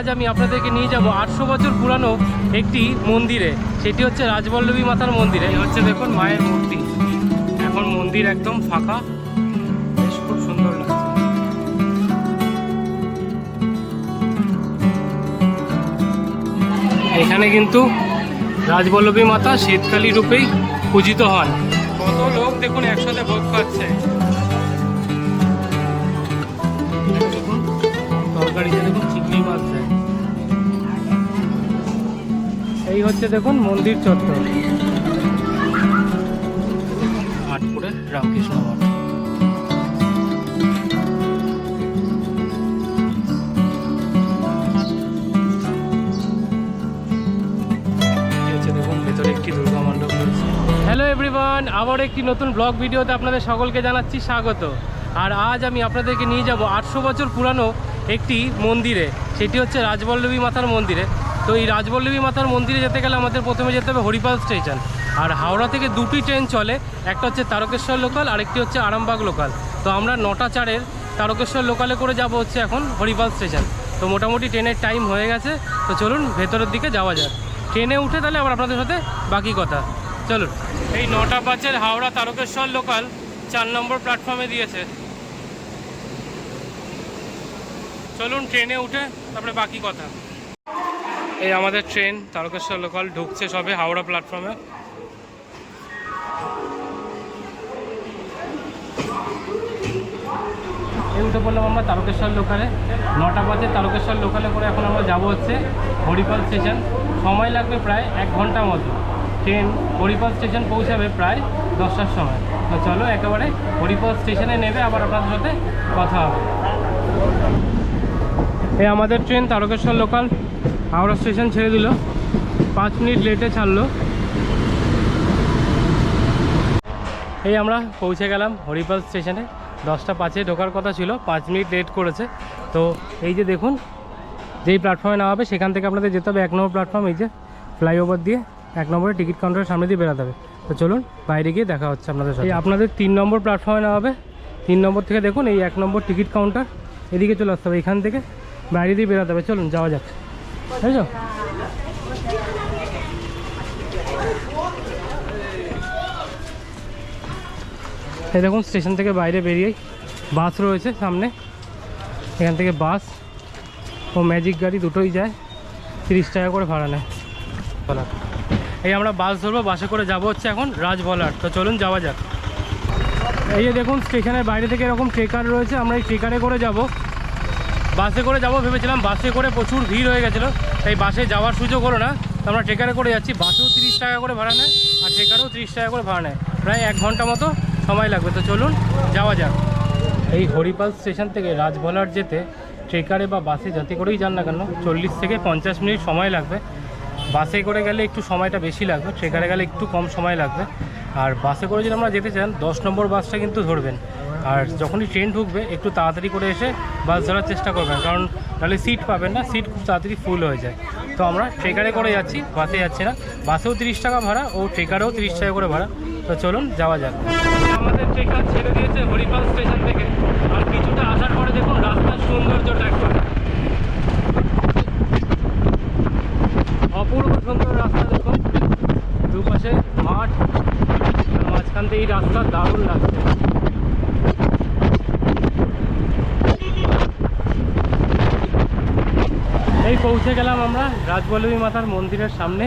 আজ আমি আপনাদেরকে নিয়ে যাব আটশো বছর পুরানো একটি মন্দিরে। সেটি হচ্ছে রাজবল্লভী মাতার মন্দিরে। হচ্ছে দেখুন মায়ের মূর্তি। এখন মন্দির একদম ফাঁকা। বেশ খুব সুন্দর লাগছে। এখানে কিন্তু রাজবল্লভী মাতা শীতকালী রূপেই পূজিত হন। কত লোক দেখুন একসাথে ভোগ খাচ্ছে। দেখুন, তরকারিতে দেখুন এই হচ্ছে দেখুন মন্দির চত্বর। আটপুরে রামকৃষ্ণ মঠ। দেখুন ভেতরে একটি দুর্গা হ্যালো এভরিওয়ান আবার একটি নতুন ব্লগ ভিডিওতে আপনাদের সকলকে জানাচ্ছি স্বাগত। আর আজ আমি আপনাদেরকে নিয়ে যাব আটশো বছর পুরানো একটি মন্দিরে। সেটি হচ্ছে রাজবল্লভী মাতার মন্দিরে। তো এই রাজবল্লভী মাতার মন্দিরে যেতে গেলে আমাদের প্রথমে যেতে হবে হরিপাল স্টেশন। আর হাওড়া থেকে দুটি ট্রেন চলে, একটা হচ্ছে তারকেশ্বর লোকাল আরেকটি হচ্ছে আরামবাগ লোকাল তো আমরা নটা চারের তারকেশ্বর লোকালে করে যাব হচ্ছে এখন হরিপাল স্টেশন। তো মোটামুটি ট্রেনের টাইম হয়ে গেছে। তো চলুন ভেতরের দিকে যাওয়া যাক। ট্রেনে উঠে তাহলে আবার আপনাদের সাথে বাকি কথা। চলুন। এই নটা পাঁচের হাওড়া তারকেশ্বর লোকাল চার নম্বর প্ল্যাটফর্মে দিয়েছে। চলুন ট্রেনে উঠে তারপরে বাকি কথা। এই আমাদের ট্রেন তারকেশ্বর লোকাল ঢুকছে সবে হাওড়া প্ল্যাটফর্মে এই উঠে পড়লাম আমরা তারকেশ্বর লোকালে নটা বাজে তারকেশ্বর লোকালে করে এখন আমরা যাব হচ্ছে হরিপাল স্টেশন সময় লাগবে প্রায় এক ঘণ্টা মতো। ট্রেন হরিপাল স্টেশন পৌঁছাবে প্রায় দশটার সময়। তো চলো একেবারে হরিপাল স্টেশনে নেবে, আবার আপনাদের সাথে কথা হবে। এই আমাদের train Tarakeswar local Howrah station ছেড়ে দিল। পাঁচ মিনিট লেটে ছাড়লো। এই আমরা পৌঁছে গেলাম হরিপাল স্টেশনে। দশটা পাঁচে ঢোকার কথা ছিল, পাঁচ মিনিট লেট করেছে। তো এই যে দেখুন, যেই প্ল্যাটফর্মে হবে সেখান থেকে আপনাদের যেতে হবে এক নম্বর প্ল্যাটফর্ম এই যে ফ্লাইওভার দিয়ে এক নম্বরে টিকিট কাউন্টারের সামনে দিয়ে বেরোতে হবে। তো চলুন, বাইরে গিয়ে দেখা হচ্ছে আপনাদের সাথে। আপনাদের তিন নম্বর প্ল্যাটফর্মে হবে তিন নম্বর থেকে দেখুন, এই এক নম্বর টিকিট কাউন্টার এদিকে চলে আসতে হবে, এখান থেকে বাইরে দিয়ে বেরোতে হবে। চলুন, যাওয়া যাক। বুঝছ এই দেখুন, স্টেশন থেকে বাইরে বেরিয়েই বাস রয়েছে সামনে। এখান থেকে বাস ও ম্যাজিক গাড়ি দুটোই যায়, তিরিশ টাকা করে ভাড়া নেয়। এই আমরা বাস ধরবো, বাসে করে যাব হচ্ছে এখন রাজবলার তো চলুন যাওয়া যাক। এই যে দেখুন, স্টেশনের বাইরে থেকে এরকম ট্রেকার রয়েছে, আমরা এই ট্রেকারে করে যাব। বাসে করে যাব ভেবেছিলাম, বাসে করে প্রচুর ভিড় হয়ে গেছিল, তাই বাসে যাওয়ার সুযোগ হলো না। আমরা ট্রেকারে করে যাচ্ছি, বাসেও তিরিশ টাকা করে ভাড়া নেয়, আর ট্রেকারেও তিরিশ টাকা করে ভাড়া নেয়। প্রায় এক ঘণ্টা মতো সময় লাগবে। তো চলুন, যাওয়া যাক। এই হরিপাল স্টেশন থেকে রাজভোলার যেতে ট্রেকারে বা বাসে যাতে করেই যান না কেন, চল্লিশ থেকে পঞ্চাশ মিনিট সময় লাগবে। বাসে করে গেলে একটু সময়টা বেশি লাগবে, ট্রেকারে গেলে একটু কম সময় লাগবে। আর বাসে করে যদি আমরা যেতে চান, দশ নম্বর বাসটা কিন্তু ধরবেন। আর যখনই ট্রেন ঢুকবে, একটু তাড়াতাড়ি করে এসে বাস ধরার চেষ্টা করবেন। কারণ নাহলে সিট পাবেন না সিট খুব তাড়াতাড়ি ফুল হয়ে যায়। তো আমরা ট্রেকারে করে যাচ্ছি, বাসে যাচ্ছি না। বাসেও তিরিশ টাকা ভাড়া, ও ট্রেকারেও তিরিশ টাকা করে ভাড়া। তো চলুন, যাওয়া যাক। আমাদের ট্রেকার ছেড়ে দিয়েছে হরিপাল স্টেশন থেকে। আর কিছুটা আসার পরে দেখুন, রাস্তার সৌন্দর্যটা একবার অপূর্ব সুন্দর রাস্তা দেখুন। দুপাশে মাঠ। মাঝখান থেকে এই রাস্তা দারুণ লাগছে। পৌঁছে গেলাম আমরা রাজবল্লভী মাতার মন্দিরের সামনে।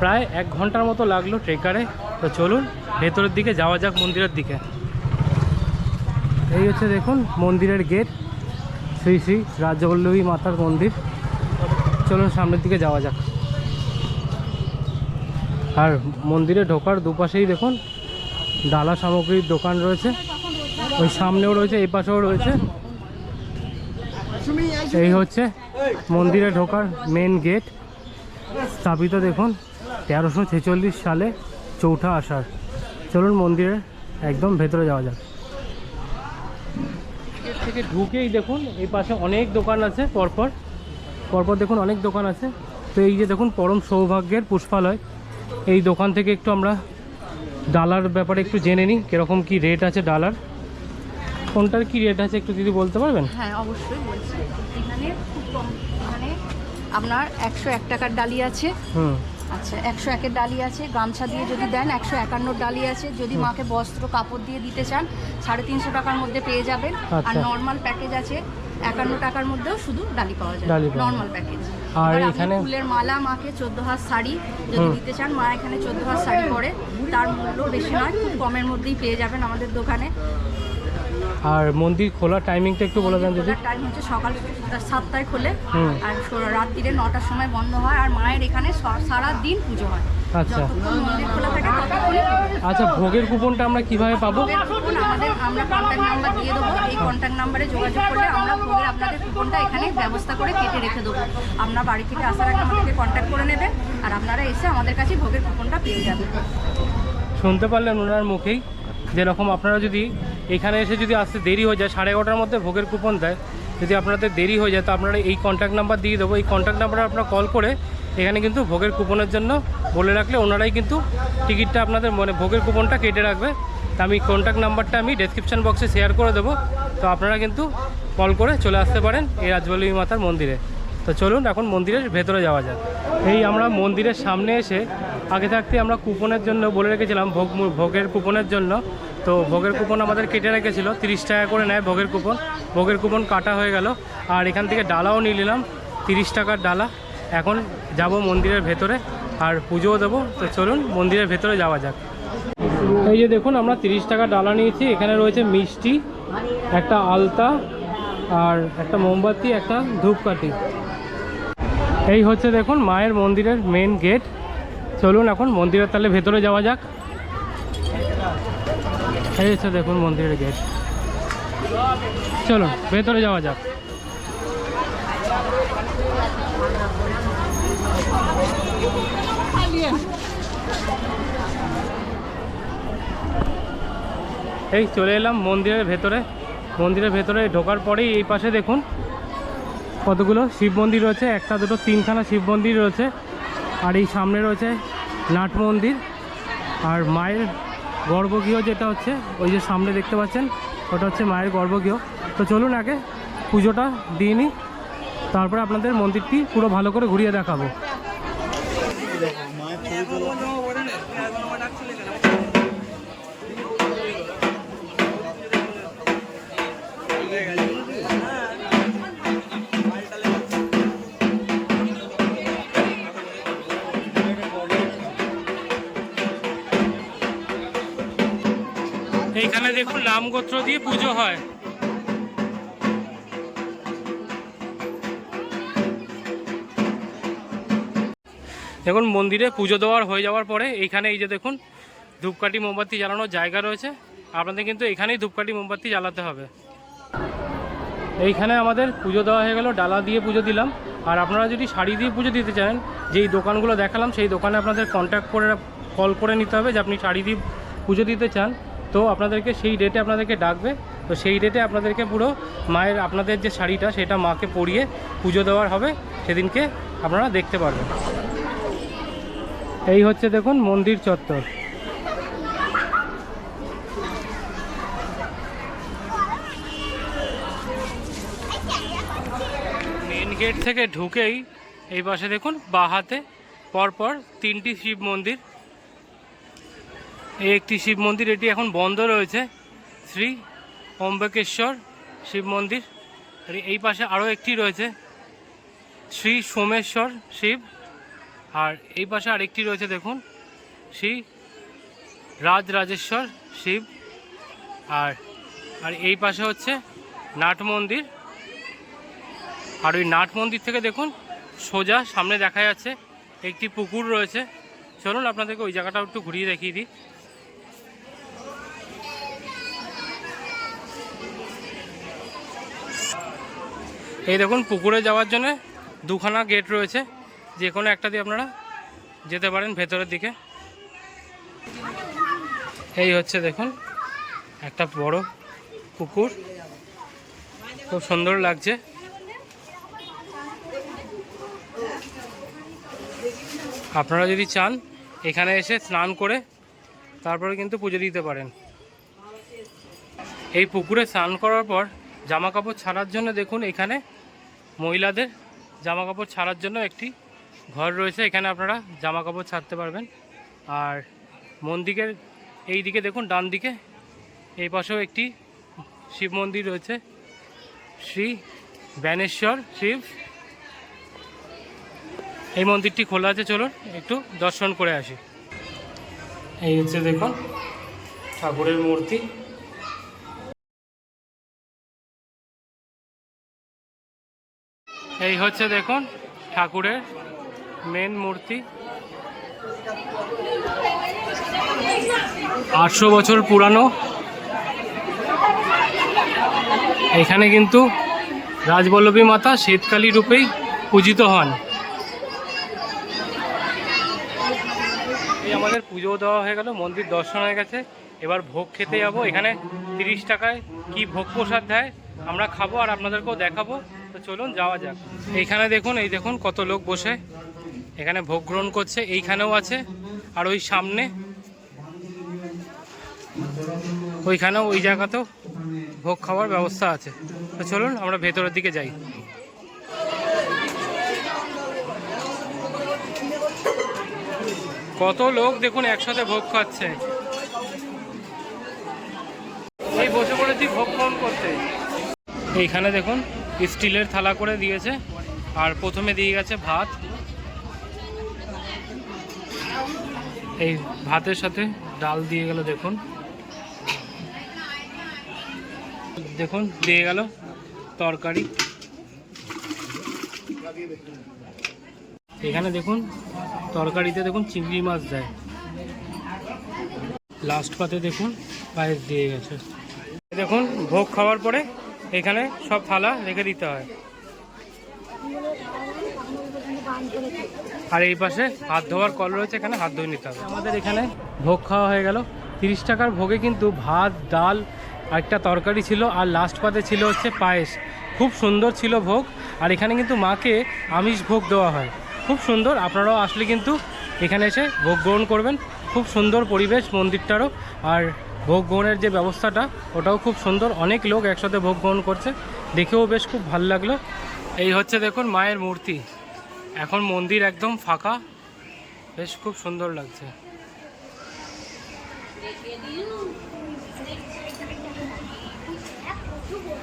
প্রায় এক ঘণ্টার মতো লাগল ট্রেকারে। তো চলুন, ভেতরের দিকে যাওয়া যাক মন্দিরের দিকে। এই হচ্ছে দেখুন মন্দিরের গেট, শ্রী শ্রী রাজবল্লভী মাতার মন্দির। চলুন সামনের দিকে যাওয়া যাক। আর মন্দিরে ঢোকার দুপাশেই দেখুন ডালা সামগ্রীর দোকান রয়েছে। ওই সামনেও রয়েছে, এই পাশেও রয়েছে। এই হচ্ছে মন্দিরে ঢোকার মেন গেট স্থাপিত দেখুন, তেরোশো ছেচল্লিশ সালে চৌঠা আষাঢ়। চলুন মন্দিরের একদম ভেতরে যাওয়া যাক। থেকে ঢুকেই দেখুন, এই পাশে অনেক দোকান আছে পরপর। পরপর দেখুন অনেক দোকান আছে। তো এই যে দেখুন, পরম সৌভাগ্যের পুষ্পালয়। এই দোকান থেকে একটু আমরা ডালার ব্যাপারে একটু জেনে নিই, কীরকম কি রেট আছে ডালার। কোনটার কি রেট আছে একটু দিদি বলতে পারবেন? হ্যাঁ অবশ্যই বলছি। এখানে খুব কম মানে আপনার একশো এক টাকার ডালি আছে। হুম। আচ্ছা একশো একের ডালি আছে গামছা দিয়ে যদি দেন একশো একান্নর ডালি আছে। যদি মাকে বস্ত্র কাপড় দিয়ে দিতে চান সাড়ে তিনশো টাকার মধ্যে পেয়ে যাবেন। আর আচ্ছা। নর্মাল প্যাকেজ আছে একান্ন টাকার মধ্যেও শুধু ডালি পাওয়া যায়। নর্মাল প্যাকেজ আর এখানে- ফুলের মালা মাকে চোদ্দ হাত শাড়ি যদি। দিতে চান মা এখানে চোদ্দ হাত শাড়ি পরে। তার মূল্য বেশি নয় খুব কমের মধ্যেই পেয়ে যাবেন আমাদের দোকানে। আর মন্দির খোলার টাইমিংটা একটু বলে দেন যদি টাইম হচ্ছে সকাল সাতটায় খোলে। আর রাত্রিরে নটার সময় বন্ধ হয় আর মায়ের এখানে সারা দিন পুজো হয়। আচ্ছা। মন্দির খোলা থাকে আচ্ছা ভোগের কুপনটা আমরা কীভাবে পাবো? আমাদের আমরা কন্ট্যাক্ট নাম্বার দিয়ে দেবো। এই কন্ট্যাক্ট নাম্বারে যোগাযোগ করলে আমরা ভোগের আপনাদের কুপনটা এখানে ব্যবস্থা করে কেটে রেখে দেবো। আপনার বাড়ি থেকে আসার আগে আমাদেরকে কন্ট্যাক্ট করে নেবেন আর আপনারা এসে আমাদের কাছে ভোগের কুপনটা পেয়ে যাবেন। শুনতে পারলেন ওনার মুখেই। যেরকম আপনারা যদি এখানে এসে যদি আসতে দেরি হয়ে যায়, সাড়ে এগারোটার মধ্যে ভোগের কুপন দেয়, যদি আপনাদের দেরি হয়ে যায়, তো আপনারা এই কন্ট্যাক্ট নাম্বার দিয়ে দেবো। এই কন্ট্যাক্ট নাম্বারে আপনারা কল করে এখানে কিন্তু ভোগের কুপনের জন্য বলে রাখলে ওনারাই কিন্তু টিকিটটা আপনাদের মানে ভোগের কুপনটা কেটে রাখবে। তা আমি কন্ট্যাক্ট নাম্বারটা আমি ডেসক্রিপশন বক্সে শেয়ার করে দেবো। তো আপনারা কিন্তু কল করে চলে আসতে পারেন এই রাজবল্লী মাতার মন্দিরে। তো চলুন এখন মন্দিরের ভেতরে যাওয়া যাক। এই আমরা মন্দিরের সামনে এসে আগে থাকতে আমরা কুপনের জন্য বলে রেখেছিলাম, ভোগ ভোগের কুপনের জন্য। তো ভোগের কুপন আমাদের কেটে রেখেছিল, তিরিশ টাকা করে নেয় ভোগের কুপন। ভোগের কুপন কাটা হয়ে গেল, আর এখান থেকে ডালাও নিয়ে নিলাম, তিরিশ টাকার ডালা। এখন যাব মন্দিরের ভেতরে, আর পুজোও দেবো। তো চলুন মন্দিরের ভেতরে যাওয়া যাক। এই যে দেখুন, আমরা তিরিশ টাকা ডালা নিয়েছি। এখানে রয়েছে মিষ্টি, একটা আলতা, আর একটা মোমবাতি, একটা ধূপকাঠি। এই হচ্ছে দেখুন মায়ের মন্দিরের মেন গেট চলুন এখন, মন্দিরের তাহলে ভেতরে যাওয়া যাক। এই হচ্ছে দেখুন মন্দিরের গেট। চলুন, ভেতরে যাওয়া যাক। এই চলে এলাম মন্দিরের ভেতরে। মন্দিরের ভেতরে ঢোকার পরেই এই পাশে দেখুন কতগুলো শিব মন্দির রয়েছে। একটা, দুটো, তিনখানা শিব মন্দির রয়েছে। আর এই সামনে রয়েছে নাট মন্দির আর মায়ের গর্ভগৃহ যেটা হচ্ছে, ওই যে সামনে দেখতে পাচ্ছেন, ওটা হচ্ছে মায়ের গর্ভগৃহ। তো চলুন আগে পুজোটা দিয়ে নিই, তারপরে আপনাদের মন্দিরটি পুরো ভালো করে ঘুরিয়ে দেখাবো। এইখানে দেখুন নাম গোত্র দিয়ে পুজো হয়। দেখুন মন্দিরে পুজো দেওয়ার হয়ে যাওয়ার পরে এইখানে এই যে দেখুন ধূপকাঠি মোমবাতি জ্বালানোর জায়গা রয়েছে। আপনাদের কিন্তু এখানেই ধূপকাঠি মোমবাতি জ্বালাতে হবে। এইখানে আমাদের পুজো দেওয়া হয়ে গেল, ডালা দিয়ে পুজো দিলাম। আর আপনারা যদি শাড়ি দিয়ে পুজো দিতে চান, যেই দোকানগুলো দেখালাম, সেই দোকানে আপনাদের কন্ট্যাক্ট করে কল করে নিতে হবে যে আপনি শাড়ি দিয়ে পুজো দিতে চান। তো আপনাদেরকে সেই ডেটে আপনাদেরকে ডাকবে। তো সেই ডেটে আপনাদেরকে পুরো মায়ের, আপনাদের যে শাড়িটা, সেটা মাকে পরিয়ে পুজো দেওয়ার হবে। সেদিনকে আপনারা দেখতে পারবেন। এই হচ্ছে দেখুন মন্দির চত্বর। মেন গেট থেকে ঢুকেই এই পাশে দেখুন বাঁ হাতে পরপর তিনটি শিব মন্দির। একটি শিব মন্দির, এটি এখন বন্ধ রয়েছে। শ্রী অম্বকেশ্বর শিব মন্দির। আর এই পাশে আরও একটি রয়েছে। শ্রী সোমেশ্বর শিব। আর এই পাশে আরেকটি রয়েছে, দেখুন। শ্রী রাজরাজেশ্বর শিব। আর আর এই পাশে হচ্ছে নাট মন্দির। আর ওই নাট মন্দির থেকে দেখুন, সোজা সামনে দেখা যাচ্ছে, একটি পুকুর রয়েছে। চলুন আপনাদেরকে ওই জায়গাটাও একটু ঘুরিয়ে দেখিয়ে দিই। এই দেখুন, পুকুরে যাওয়ার জন্য দুখানা গেট রয়েছে। যে কোনো একটা দিয়ে আপনারা যেতে পারেন ভেতরের দিকে। এই হচ্ছে দেখুন, একটা বড় পুকুর। খুব সুন্দর লাগছে। আপনারা যদি চান, এখানে এসে স্নান করে তারপরে কিন্তু পুজো দিতে পারেন। এই পুকুরে স্নান করার পর জামা কাপড় ছাড়ার জন্য দেখুন এখানে মহিলাদের জামা কাপড় ছাড়ার জন্য একটি ঘর রয়েছে। এখানে আপনারা জামা কাপড় ছাড়তে পারবেন। আর মন্দিরের এই দিকে দেখুন, ডান দিকে এই পাশেও একটি শিব মন্দির রয়েছে। শ্রী ব্যানেশ্বর শিব। এই মন্দিরটি খোলা আছে, চলুন একটু দর্শন করে আসি। এই হচ্ছে দেখুন ঠাকুরের মূর্তি। এই হচ্ছে দেখুন ঠাকুরের মেন মূর্তি। আটশো বছর পুরানো। এখানে কিন্তু রাজবল্লভী মাতা শ্বেতকালী রূপেই পূজিত হন। আমাদের পুজো দেওয়া হয়ে গেল, মন্দির দর্শন হয়ে গেছে। এবার ভোগ খেতে যাব। এখানে তিরিশ টাকায় কি ভোগ প্রসাদ দেয় আমরা খাব আর আপনাদেরকেও দেখাবো। চলুন যাওয়া যাক। এইখানে দেখুন, এই দেখুন কত লোক বসে। এখানে ভোগ গ্রহণ করছে, এইখানেও আছে, আর ওই সামনে ওইখানেও, ওই জায়গাতেও ভোগ খাওয়ার ব্যবস্থা আছে। তো চলুন, আমরা ভেতরের দিকে যাই। কত লোক দেখুন একসাথে ভোগ খাচ্ছে। এই বসে পড়েছি ভোগ গ্রহণ করতে। এইখানে দেখুন স্টিলের থালা করে দিয়েছে। আর প্রথমে দিয়ে গেছে ভাত। এই ভাতের সাথে ডাল দিয়ে গেল, দেখুন। দেখুন, দিয়ে গেল তরকারি। এখানে দেখুন, তরকারিতে দেখুন চিংড়ি মাছ দেয়। লাস্ট পাতে দেখুন পায়েস দিয়ে গেছে। দেখুন, ভোগ খাওয়ার পরে এখানে সব থালা রেখে দিতে হয়। আর এই পাশে হাত ধোয়ার কল রয়েছে, এখানে হাত ধুয়ে নিতে হবে। আমাদের এখানে ভোগ খাওয়া হয়ে গেল। তিরিশ টাকার ভোগে কিন্তু ভাত, ডাল, একটা তরকারি ছিল, আর লাস্ট পাতে ছিল হচ্ছে পায়েস। খুব সুন্দর ছিল ভোগ, আর এখানে কিন্তু মাকে আমিষ ভোগ দেওয়া হয়। খুব সুন্দর, আপনারাও আসলে কিন্তু এখানে এসে ভোগ গ্রহণ করবেন। খুব সুন্দর পরিবেশ মন্দিরটারও, আর ভোগ গ্রহণের যে ব্যবস্থাটা, ওটাও খুব সুন্দর। অনেক লোক একসাথে ভোগ গ্রহণ করছে। দেখেও বেশ খুব ভালো লাগল। এই হচ্ছে দেখুন মায়ের মূর্তি। এখন মন্দির একদম ফাঁকা। বেশ খুব সুন্দর লাগছে।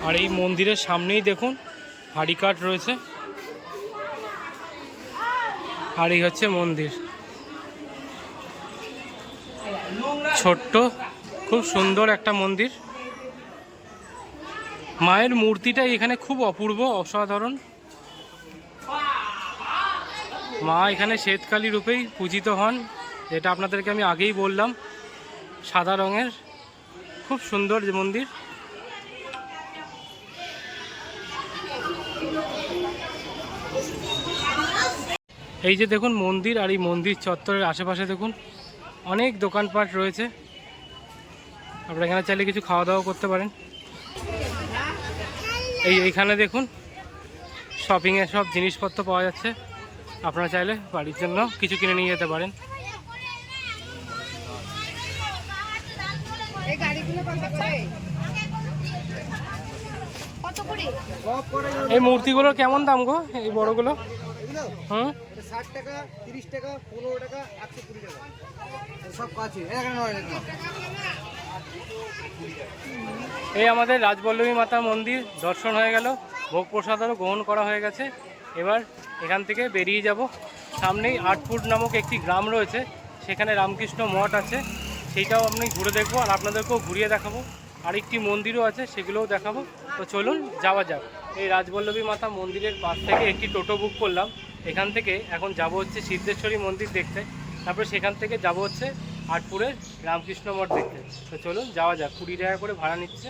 আর এই মন্দিরের সামনেই দেখুন হাড়িকাঠ রয়েছে। আর এই হচ্ছে মন্দির। ছোট্ট খুব সুন্দর একটা মন্দির। মায়ের মূর্তিটা এখানে খুব অপূর্ব, অসাধারণ। মা এখানে শ্বেতকালী রূপেই পূজিত হন, যেটা আপনাদেরকে আমি আগেই বললাম, সাদা রঙের। খুব সুন্দর যে মন্দির। এই যে দেখুন মন্দির আর এই মন্দির চত্বরের আশেপাশে দেখুন, অনেক দোকানপাট রয়েছে। আপনারা এখানে চাইলে কিছু খাওয়া দাওয়া করতে পারেন। এই এইখানে দেখুন শপিংয়ের সব জিনিসপত্র পাওয়া যাচ্ছে। আপনারা চাইলে বাড়ির জন্য কিছু কিনে নিয়ে যেতে পারেন। এই মূর্তিগুলোর কেমন দাম গো এই বড়গুলো? হুম? ষাট টাকা তিরিশ টাকা পনেরো টাকা একশো কুড়ি টাকা। সব আছে এই আমাদের রাজবল্লভী মাতা মন্দির দর্শন হয়ে গেল, ভোগ প্রসাদও গ্রহণ করা হয়ে গেছে। এবার এখান থেকে বেরিয়ে যাব। সামনেই আটপুর নামক একটি গ্রাম রয়েছে, সেখানে রামকৃষ্ণ মঠ আছে। সেইটাও আপনি ঘুরে দেখব আর আপনাদেরকেও ঘুরিয়ে দেখাবো। আরেকটি মন্দিরও আছে, সেগুলোও দেখাবো। তো চলুন, যাওয়া যাক। এই রাজবল্লভী মাতা মন্দিরের পাশ থেকে একটি টোটো বুক করলাম। এখান থেকে এখন যাব হচ্ছে সিদ্ধেশ্বরী মন্দির দেখতে। তারপরে সেখান থেকে যাব হচ্ছে আটপুরের রামকৃষ্ণ মঠ দেখতে। তো চলুন, যাওয়া যাক। কুড়ি টাকা করে ভাড়া নিচ্ছে।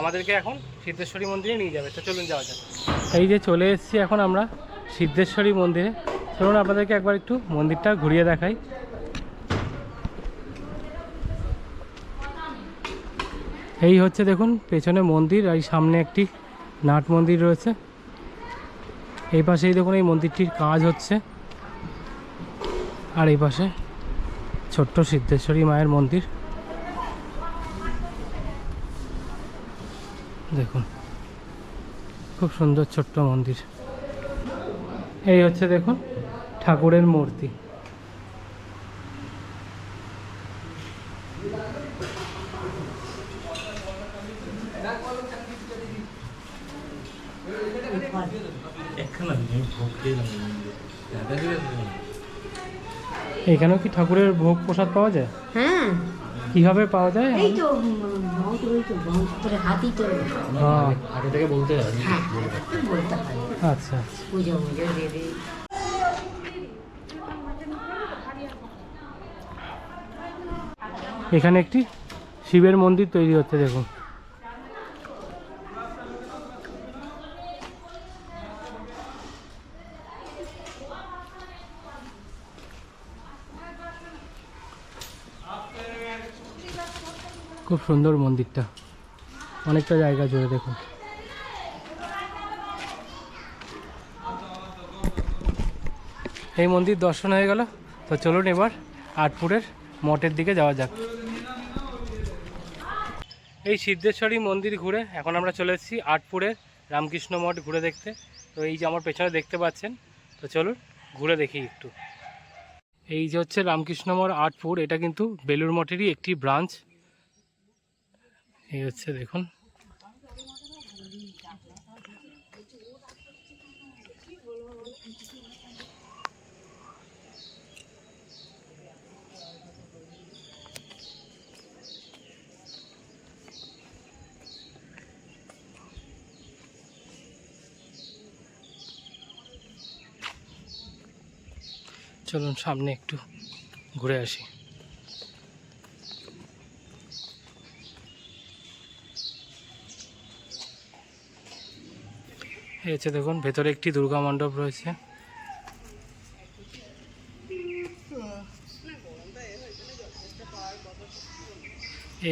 আমাদেরকে এখন সিদ্ধেশ্বরী মন্দিরে নিয়ে যাবে। তো চলুন, যাওয়া যাক। এই যে চলে এসেছি এখন আমরা সিদ্ধেশ্বরী মন্দিরে। চলুন, আপনাদেরকে একবার একটু মন্দিরটা ঘুরিয়ে দেখাই। এই হচ্ছে, দেখুন, পেছনে মন্দির আর সামনে একটি নাট মন্দির রয়েছে। এই পাশেই, দেখুন, এই মন্দিরটির কাজ হচ্ছে। আর এই পাশে ছোট্ট সিদ্ধেশ্বরী মায়ের মন্দির। দেখুন খুব সুন্দর ছোট্ট মন্দির। এই হচ্ছে দেখুন ঠাকুরের মূর্তি। এখানেও কি ঠাকুরের ভোগ প্রসাদ পাওয়া যায়? হ্যাঁ। কীভাবে পাওয়া যায়? এই তো হাতি তো হ্যাঁ আগে থেকে বলতে হয় আচ্ছা। পুজো দেবে এখানে একটি শিবের মন্দির তৈরি হচ্ছে দেখুন। খুব সুন্দর মন্দিরটা। অনেকটা জায়গা জুড়ে দেখুন। এই মন্দির দর্শন হয়ে গেল। তো চলুন এবার আটপুরের মঠের দিকে যাওয়া যাক। এই সিদ্ধেশ্বরী মন্দির ঘুরে এখন আমরা চলে এসেছি আটপুরের রামকৃষ্ণ মঠ ঘুরে দেখতে। তো এই যে আমার পেছনে দেখতে পাচ্ছেন, তো চলুন ঘুরে দেখি একটু। এই যে হচ্ছে রামকৃষ্ণ মঠ আটপুর, এটা কিন্তু বেলুর মঠেরই একটি ব্রাঞ্চ। এই হচ্ছে দেখুন। চলুন সামনে একটু ঘুরে আসি। হচ্ছে দেখুন, ভেতরে একটি দুর্গা মণ্ডপ রয়েছে।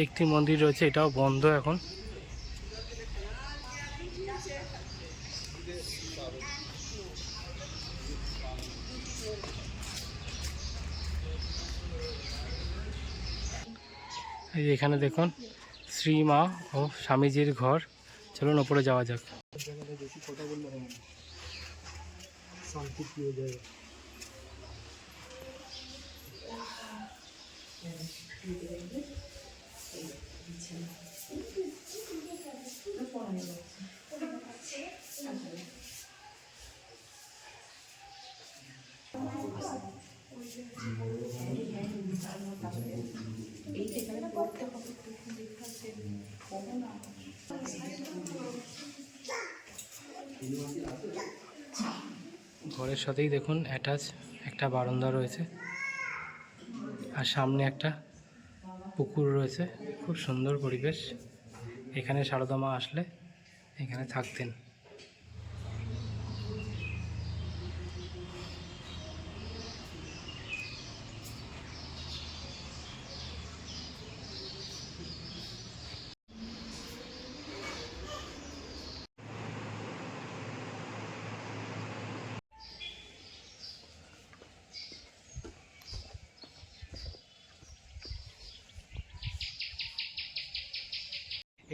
একটি মন্দির রয়েছে, এটাও বন্ধ এখন। এখানে দেখুন, শ্রী মা ও স্বামীজির ঘর। চলুন, ওপরে যাওয়া যাক। 对的对？ঘরের সাথেই দেখুন অ্যাটাচ একটা বারান্দা রয়েছে। আর সামনে একটা পুকুর রয়েছে। খুব সুন্দর পরিবেশ। এখানে সারদা মা আসলে এখানে থাকতেন।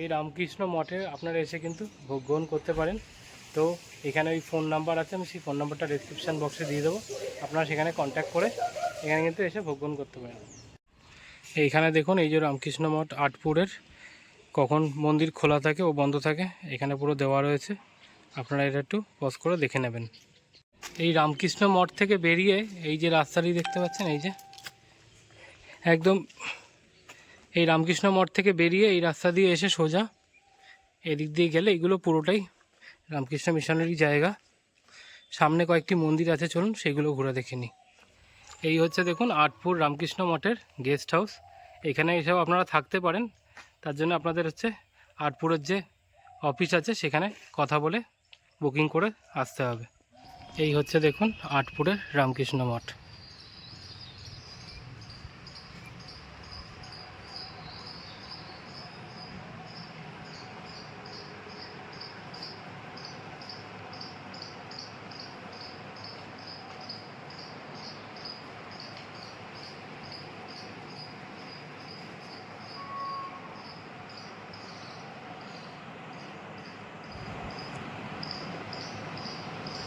এই রামকৃষ্ণ মঠে আপনারা এসে কিন্তু ভোগ গ্রহণ করতে পারেন। তো এখানে ওই ফোন নাম্বার আছে, আমি সেই ফোন নাম্বারটা ডিসক্রিপশান বক্সে দিয়ে দেবো। আপনারা সেখানে কন্ট্যাক্ট করে এখানে কিন্তু এসে ভোগ গ্রহণ করতে পারেন। এইখানে দেখুন, এই যে রামকৃষ্ণ মঠ আটপুরের, কখন মন্দির খোলা থাকে ও বন্ধ থাকে, এখানে পুরো দেওয়া রয়েছে। আপনারা এটা একটু পজ করে দেখে নেবেন। এই রামকৃষ্ণ মঠ থেকে বেরিয়ে এই যে রাস্তাটি দেখতে পাচ্ছেন, এই যে একদম এই রামকৃষ্ণ মঠ থেকে বেরিয়ে এই রাস্তা দিয়ে এসে সোজা। এদিক দিয়ে গেলে এগুলো পুরোটাই রামকৃষ্ণ মিশনেরই জায়গা। সামনে কয়েকটি মন্দির আছে, চলুন সেগুলো ঘুরে দেখে নিই। এই হচ্ছে দেখুন আটপুর রামকৃষ্ণ মঠের গেস্ট হাউস। এখানে এসেও আপনারা থাকতে পারেন। তার জন্য আপনাদের হচ্ছে আটপুরের যে অফিস আছে, সেখানে কথা বলে বুকিং করে আসতে হবে। এই হচ্ছে দেখুন আটপুরের রামকৃষ্ণ মঠ।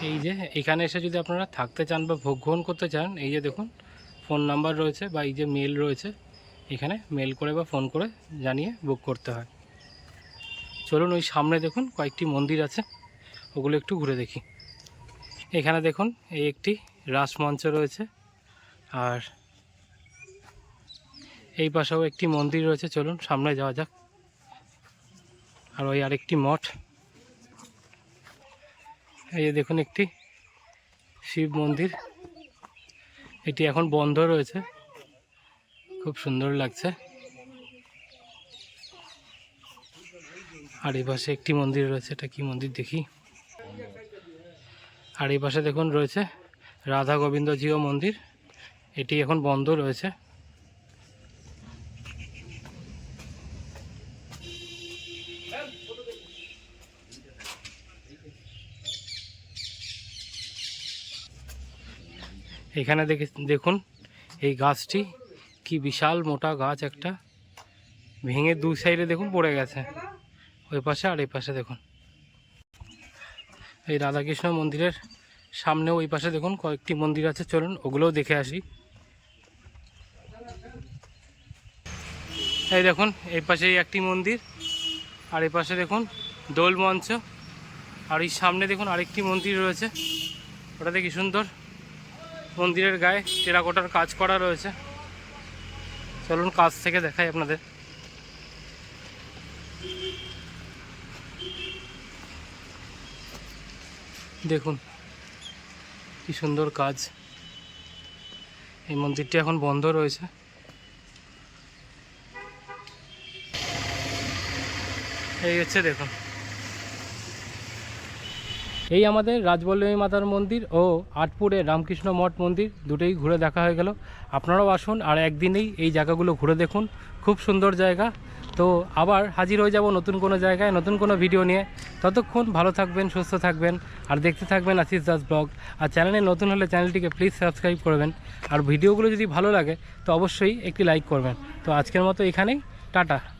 এই যে, এখানে এসে যদি আপনারা থাকতে চান বা ভোগ গ্রহণ করতে চান, এই যে দেখুন ফোন নাম্বার রয়েছে বা এই যে মেল রয়েছে, এখানে মেল করে বা ফোন করে জানিয়ে বুক করতে হয়। চলুন ওই সামনে দেখুন, কয়েকটি মন্দির আছে, ওগুলো একটু ঘুরে দেখি। এখানে দেখুন, এই একটি রাসমঞ্চ রয়েছে, আর এই পাশেও একটি মন্দির রয়েছে, চলুন সামনে যাওয়া যাক। আর ওই আরেকটি মঠ। এই দেখুন একটি শিব মন্দির। এটি এখন বন্ধ রয়েছে। খুব সুন্দর লাগছে। আর এই পাশে একটি মন্দির রয়েছে। এটা কি মন্দির দেখি? আর এই পাশে দেখুন রয়েছে রাধা গোবিন্দজিও মন্দির। এটি এখন বন্ধ রয়েছে। এখানে দেখে দেখুন এই গাছটি, কি বিশাল মোটা গাছ একটা। ভেঙে দু সাইডে দেখুন পড়ে গেছে। ওই পাশে আর এই পাশে দেখুন। এই রাধাকৃষ্ণ মন্দিরের সামনে ওই পাশে দেখুন কয়েকটি মন্দির আছে। চলুন ওগুলোও দেখে আসি। এই দেখুন, এই পাশে একটি মন্দির, আর এই পাশে দেখুন দোল মঞ্চ আর এই সামনে দেখুন আরেকটি মন্দির রয়েছে। ওটাতে কি সুন্দর মন্দিরের গায়ে টেরাকোটার কাজ করা রয়েছে। চলুন কাজ থেকে দেখাই আপনাদের। দেখুন, কি সুন্দর কাজ। এই মন্দিরটি এখন বন্ধ রয়েছে। এই হচ্ছে দেখুন এই আমাদের রাজবল্লভী মাতার মন্দির ও আটপুরে রামকৃষ্ণ মঠ মন্দির দুটোই ঘুরে দেখা হয়ে গেল। আপনারাও আসুন আর একদিনেই এই জায়গাগুলো ঘুরে দেখুন। খুব সুন্দর জায়গা। তো আবার হাজির হয়ে যাব নতুন কোনো জায়গায়, নতুন কোনো ভিডিও নিয়ে। ততক্ষণ ভালো থাকবেন, সুস্থ থাকবেন। আর দেখতে থাকবেন আশিস দাস ব্লগ। আর চ্যানেলে নতুন হলে চ্যানেলটিকে প্লিজ সাবস্ক্রাইব করবেন। আর ভিডিওগুলো যদি ভালো লাগে, তো অবশ্যই একটি লাইক করবেন। তো আজকের মতো এখানেই। টাটা।